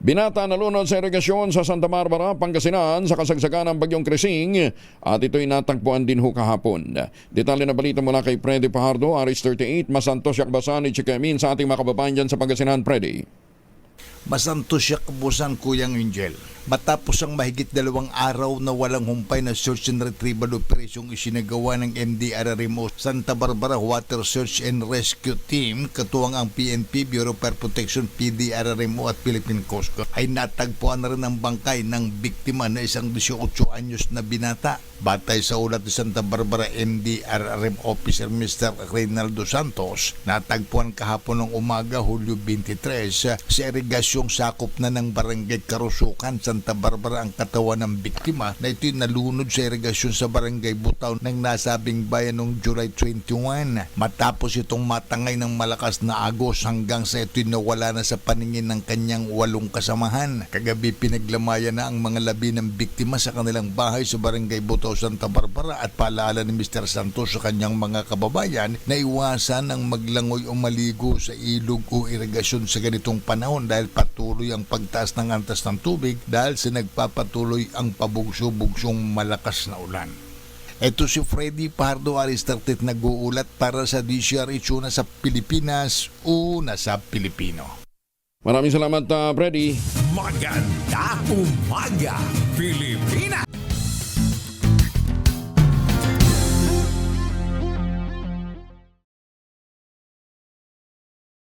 Binata na lunod sa irigasyon sa Santa Barbara, Pangasinan sa kasagsagan ng bagyong Krising at ito'y natagpuan din ho kahapon. Detalye na balita mula kay Freddy Pajardo, Aris 38, Masantos Yakbasan at Chikamin sa ating mga kababayan dyan sa Pangasinan, Freddy. Masanto siya kabusan Kuyang Angel. Matapos ang mahigit dalawang araw na walang humpay na search and retrieval operation isinagawa ng MDRRMO Santa Barbara Water Search and Rescue Team katuwang ang PNP, Bureau of Fire Protection, PDRRMO at Philippine Coast Guard ay natagpuan na rin ang bangkay ng biktima na isang 18 anyos na binata. Batay sa ulat ni Santa Barbara MDRRM Officer Mr. Reynaldo Santos, natagpuan kahapon ng umaga Hulyo 23 sa irigasyong sakop na ng Barangay Karusukan, Santa Barbara ang katawan ng biktima na ito'y nalunod sa irigasyon sa Barangay Butaw ng nasabing bayan noong July 21. Matapos itong matangay ng malakas na agos hanggang sa ito'y nawala na sa paningin ng kanyang walong kasamahan. Kagabi pinaglamayan na ang mga labi ng biktima sa kanilang bahay sa Barangay Butaw, Santa Barbara at paalala ni Mr. Santos sa kanyang mga kababayan na iwasan ang maglangoy o maligo sa ilog o irigasyon sa ganitong panahon dahil patuloy ang pagtaas ng antas ng tubig dahil sa nagpapatuloy ang pabugso-bugsong malakas na ulan. Ito si Freddy Pardo Aristartet nag-uulat para sa DCRH una sa Pilipinas, una sa Pilipino. Maraming salamat, uh, Freddy. Maganda umaga, Pilipinas!